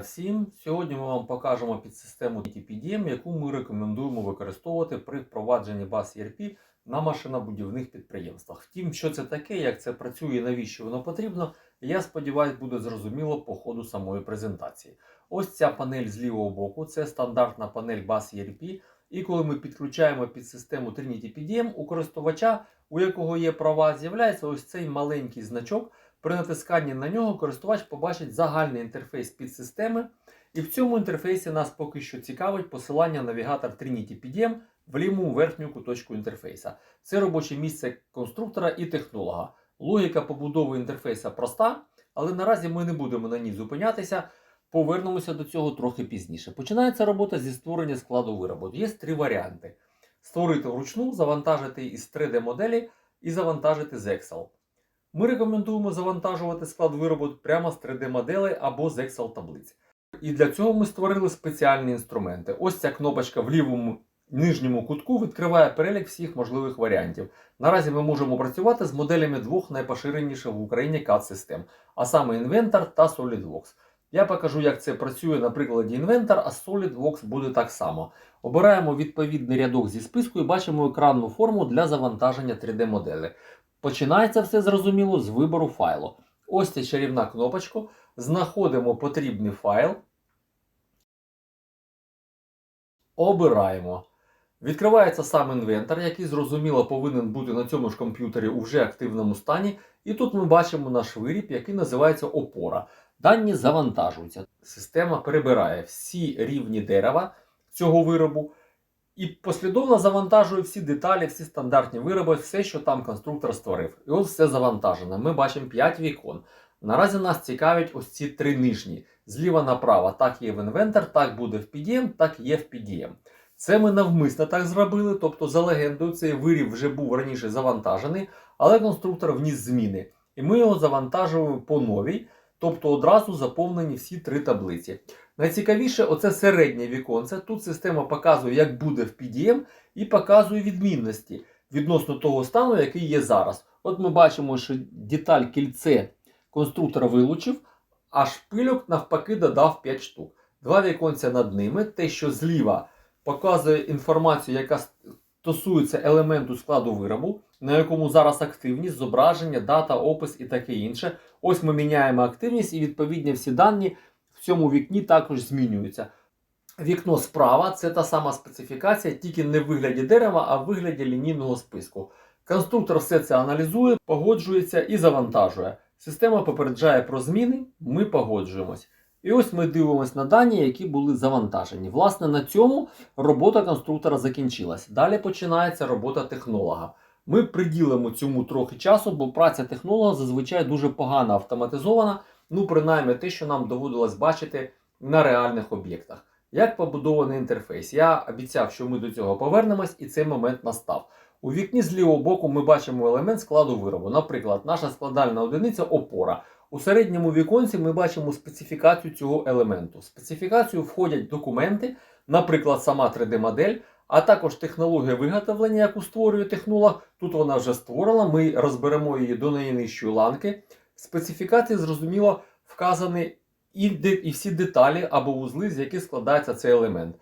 всім! Сьогодні ми вам покажемо підсистему TPDM, яку ми рекомендуємо використовувати при впровадженні баз ERP на машинобудівних підприємствах. Втім, що це таке, як це працює і навіщо воно потрібно, я сподіваюся, буде зрозуміло по ходу самої презентації. Ось ця панель з лівого боку це стандартна панель баз ERP. І коли ми підключаємо під систему Trinity PDM, у користувача, у якого є права, з'являється ось цей маленький значок. При натисканні на нього користувач побачить загальний інтерфейс підсистеми, і в цьому інтерфейсі нас поки що цікавить посилання навігатор Trinity PDM в лівому верхню куточку інтерфейса. Це робоче місце конструктора і технолога. Логіка побудови інтерфейса проста, але наразі ми не будемо на ній зупинятися. Повернемося до цього трохи пізніше. Починається робота зі створення складу виробу. Є три варіанти: створити вручну, завантажити із 3D-моделі і завантажити з Excel. Ми рекомендуємо завантажувати склад виробу прямо з 3D-моделей або з Excel таблиць. І для цього ми створили спеціальні інструменти. Ось ця кнопочка в лівому нижньому кутку відкриває перелік всіх можливих варіантів. Наразі ми можемо працювати з моделями двох найпоширеніших в Україні CAD-систем, а саме Inventor та SolidWorks. Я покажу, як це працює на прикладі Inventor, а SolidWorks буде так само. Обираємо відповідний рядок зі списку і бачимо екранну форму для завантаження 3D-моделі. Починається все зрозуміло з вибору файлу. Ось ця чарівна кнопочка. Знаходимо потрібний файл. Обираємо. Відкривається сам інвентар, який зрозуміло повинен бути на цьому ж комп'ютері у вже активному стані. І тут ми бачимо наш виріб, який називається опора. Дані завантажуються. Система перебирає всі рівні дерева цього виробу. І послідовно завантажує всі деталі, всі стандартні вироби, все, що там конструктор створив. І ось все завантажено. Ми бачимо 5 вікон. Наразі нас цікавлять ось ці три нижні. Зліва направо так є в інвентор, так буде в PDM, так є в PDM. Це ми навмисно так зробили, тобто за легендою цей виріб вже був раніше завантажений, але конструктор вніс зміни. І ми його завантажуємо по новій, тобто одразу заповнені всі три таблиці. Найцікавіше, оце середнє віконце. Тут система показує, як буде в PDM, і показує відмінності відносно того стану, який є зараз. От ми бачимо, що деталь кільце конструктор вилучив, а шпильок навпаки додав 5 штук. Два віконця над ними. Те, що зліва показує інформацію, яка стосується елементу складу виробу, на якому зараз активність, зображення, дата, опис і таке інше. Ось ми міняємо активність і відповідні всі дані в цьому вікні також змінюються. Вікно справа це та сама специфікація, тільки не в вигляді дерева, а в вигляді лінійного списку. Конструктор все це аналізує, погоджується і завантажує. Система попереджає про зміни, ми погоджуємось. І ось ми дивимося на дані, які були завантажені. Власне, на цьому робота конструктора закінчилась. Далі починається робота технолога. Ми приділимо цьому трохи часу, бо праця технолога зазвичай дуже погано автоматизована. Ну, принаймні те, що нам доводилось бачити на реальних об'єктах. Як побудований інтерфейс? Я обіцяв, що ми до цього повернемось, і цей момент настав. У вікні з лівого боку ми бачимо елемент складу виробу. Наприклад, наша складальна одиниця опора. У середньому віконці ми бачимо специфікацію цього елементу. В специфікацію входять документи, наприклад, сама 3D-модель, а також технологія виготовлення, яку створює технолог. Тут вона вже створена, ми розберемо її до найнижчої ланки. Специфікації, зрозуміло, вказані і, і всі деталі або вузли, з яких складається цей елемент.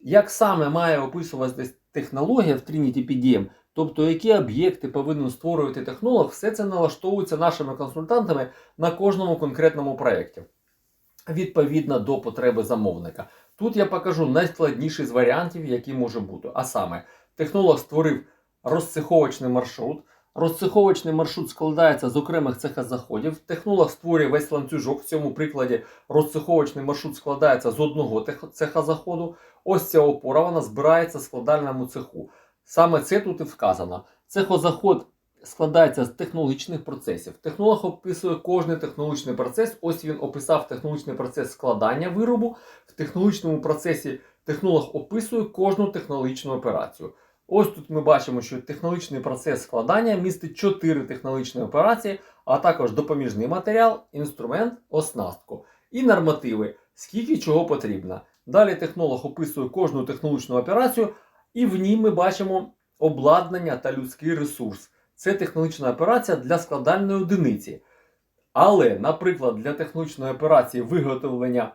Як саме має описуватись технологія в Trinity PDM, тобто які об'єкти повинен створювати технолог, все це налаштовується нашими консультантами на кожному конкретному проєкті. Відповідно до потреби замовника. Тут я покажу найскладніший з варіантів, які може бути. А саме, технолог створив розцеховочний маршрут. Розцеховочний маршрут складається з окремих цехозаходів. Технолог створює весь ланцюжок. В цьому прикладі розцеховочний маршрут складається з одного цехозаходу. Ось ця опора вона збирається в складальному цеху. Саме це тут і вказано. Цехозаход складається з технологічних процесів. Технолог описує кожний технологічний процес. Ось він описав технологічний процес складання виробу. В технологічному процесі технолог описує кожну технологічну операцію. Ось тут ми бачимо, що технологічний процес складання містить 4 технологічні операції, а також допоміжний матеріал, інструмент, оснастку і нормативи, скільки чого потрібно. Далі технолог описує кожну технологічну операцію, і в ній ми бачимо обладнання та людський ресурс. Це технологічна операція для складальної одиниці. Але, наприклад, для технологічної операції виготовлення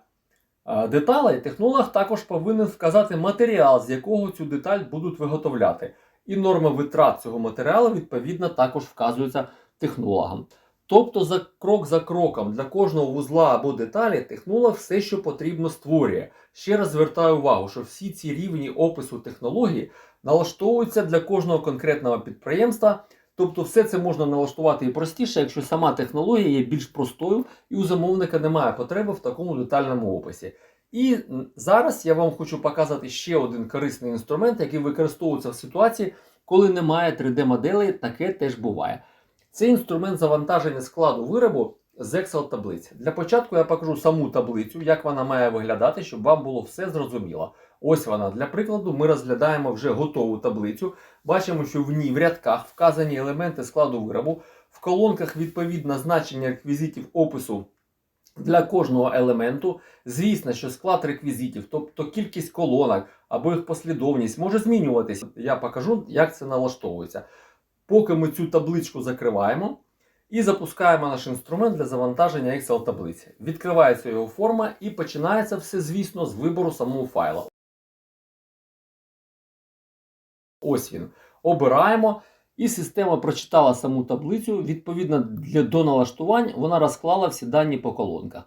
е, деталей, технолог також повинен вказати матеріал, з якого цю деталь будуть виготовляти. І норма витрат цього матеріалу відповідно також вказується технологам. Тобто, за крок за кроком для кожного вузла або деталі технолог все, що потрібно, створює. Ще раз звертаю увагу, що всі ці рівні опису технології налаштовуються для кожного конкретного підприємства. Тобто, все це можна налаштувати і простіше, якщо сама технологія є більш простою і у замовника немає потреби в такому детальному описі. І зараз я вам хочу показати ще один корисний інструмент, який використовується в ситуації, коли немає 3D-моделей, таке теж буває. Це інструмент завантаження складу виробу з Excel таблиці. Для початку я покажу саму таблицю, як вона має виглядати, щоб вам було все зрозуміло. Ось вона. Для прикладу, ми розглядаємо вже готову таблицю. Бачимо, що в ній в рядках вказані елементи складу виробу, в колонках відповідно значення реквізитів опису для кожного елементу. Звісно, що склад реквізитів, тобто кількість колонок або їх послідовність, може змінюватися. Я покажу, як це налаштовується. Поки ми цю табличку закриваємо і запускаємо наш інструмент для завантаження Excel таблиці. Відкривається його форма і починається все, звісно, з вибору самого файла. Ось він. Обираємо. І система прочитала саму таблицю. Відповідно для, до налаштувань вона розклала всі дані по колонках.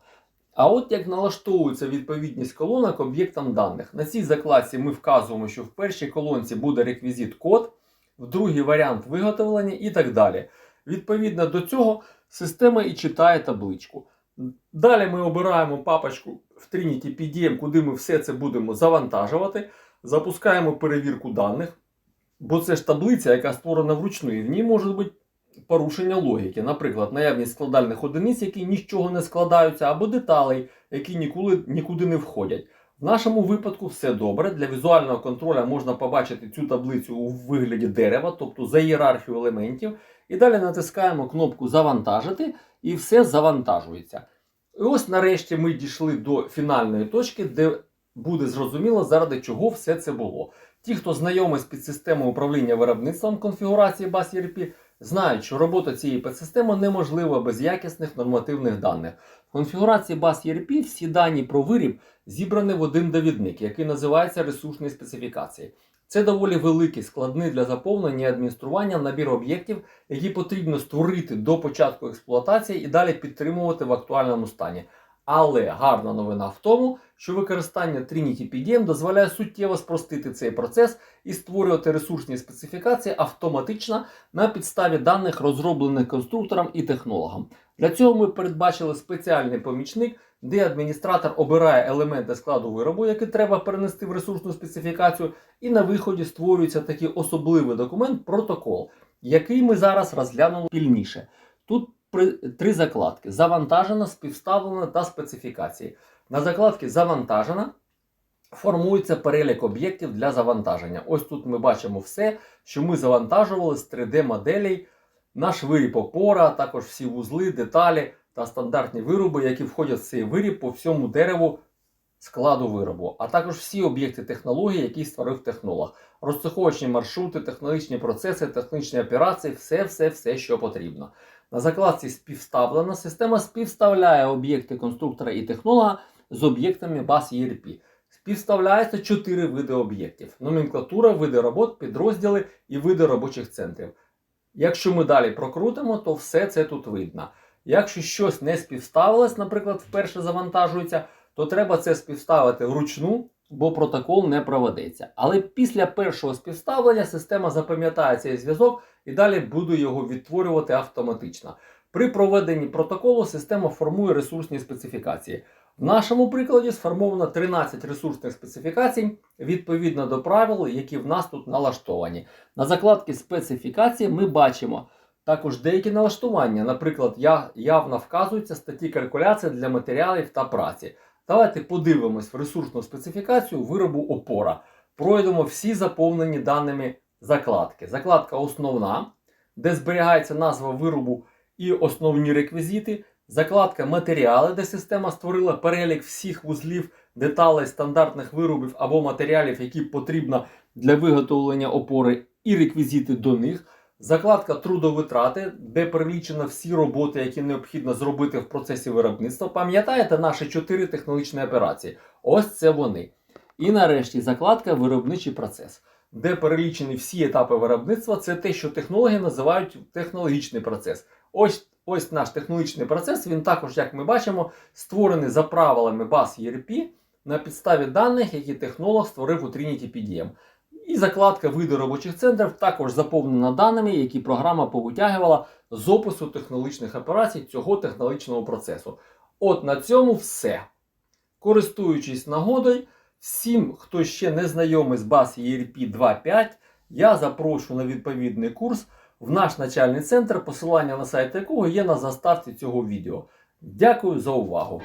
А от як налаштовується відповідність колонок об'єктам даних. На цій закладці ми вказуємо, що в першій колонці буде реквізит код, в другий варіант виготовлення і так далі. Відповідно до цього система і читає табличку. Далі ми обираємо папочку в Trinity PDM, куди ми все це будемо завантажувати. Запускаємо перевірку даних. Бо це ж таблиця, яка створена вручну, і в ній може бути порушення логіки. Наприклад, наявність складальних одиниць, які нічого не складаються, або деталей, які ніколи нікуди не входять. В нашому випадку все добре. Для візуального контролю можна побачити цю таблицю у вигляді дерева, тобто за ієрархію елементів. І далі натискаємо кнопку Завантажити, і все завантажується. І ось нарешті ми дійшли до фінальної точки, де буде зрозуміло, заради чого все це було. Ті, хто знайомий з підсистемою управління виробництвом конфігурації BAS ERP, знають, що робота цієї підсистеми неможлива без якісних нормативних даних. В конфігурації BAS ERP всі дані про виріб зібрані в один довідник, який називається ресурсні специфікації. Це доволі великий, складний для заповнення і адміністрування набір об'єктів, які потрібно створити до початку експлуатації і далі підтримувати в актуальному стані. Але гарна новина в тому, що використання Trinity PDM дозволяє суттєво спростити цей процес і створювати ресурсні специфікації автоматично на підставі даних, розроблених конструктором і технологом. Для цього ми передбачили спеціальний помічник, де адміністратор обирає елементи складу виробу, які треба перенести в ресурсну специфікацію, і на виході створюється такий особливий документ протокол, який ми зараз розглянемо пільніше. Тут три закладки: завантажена, співставлена та специфікації. На закладці завантажена формується перелік об'єктів для завантаження. Ось тут ми бачимо все, що ми завантажували з 3D-моделей, наш виріб опора, також всі вузли, деталі та стандартні вироби, які входять в цей виріб по всьому дереву складу виробу, а також всі об'єкти технології, які створив технолог. Розцеховочні маршрути, технологічні процеси, технічні операції, все, все, все, що потрібно. На закладці співставлена система співставляє об'єкти конструктора і технолога з об'єктами BAS ERP. Співставляється чотири види об'єктів: номенклатура, види робот, підрозділи і види робочих центрів. Якщо ми далі прокрутимо, то все це тут видно. Якщо щось не співставилось, наприклад, вперше завантажується, то треба це співставити вручну, бо протокол не проведеться. Але після першого співставлення система запам'ятає цей зв'язок і далі буде його відтворювати автоматично. При проведенні протоколу система формує ресурсні специфікації. В нашому прикладі сформовано 13 ресурсних специфікацій відповідно до правил, які в нас тут налаштовані. На закладці специфікації ми бачимо також деякі налаштування. Наприклад, явно вказуються статті калькуляції для матеріалів та праці. Давайте подивимось в ресурсну специфікацію виробу опора. Пройдемо всі заповнені даними закладки. Закладка основна, де зберігається назва виробу і основні реквізити. Закладка матеріали, де система створила перелік всіх вузлів, деталей, стандартних виробів або матеріалів, які потрібно для виготовлення опори, і реквізити до них. Закладка трудовитрати, де перелічено всі роботи, які необхідно зробити в процесі виробництва. Пам'ятаєте наші чотири технологічні операції? Ось це вони. І нарешті закладка виробничий процес, де перелічені всі етапи виробництва. Це те, що технологи називають технологічний процес. Ось, ось наш технологічний процес. Він також, як ми бачимо, створений за правилами баз ERP на підставі даних, які технолог створив у Trinity PDM. І закладка види робочих центрів також заповнена даними, які програма повитягувала з опису технологічних операцій цього технологічного процесу. От на цьому все. Користуючись нагодою, всім, хто ще не знайомий з баз ERP 2.5, я запрошую на відповідний курс в наш навчальний центр, посилання на сайт якого є на заставці цього відео. Дякую за увагу!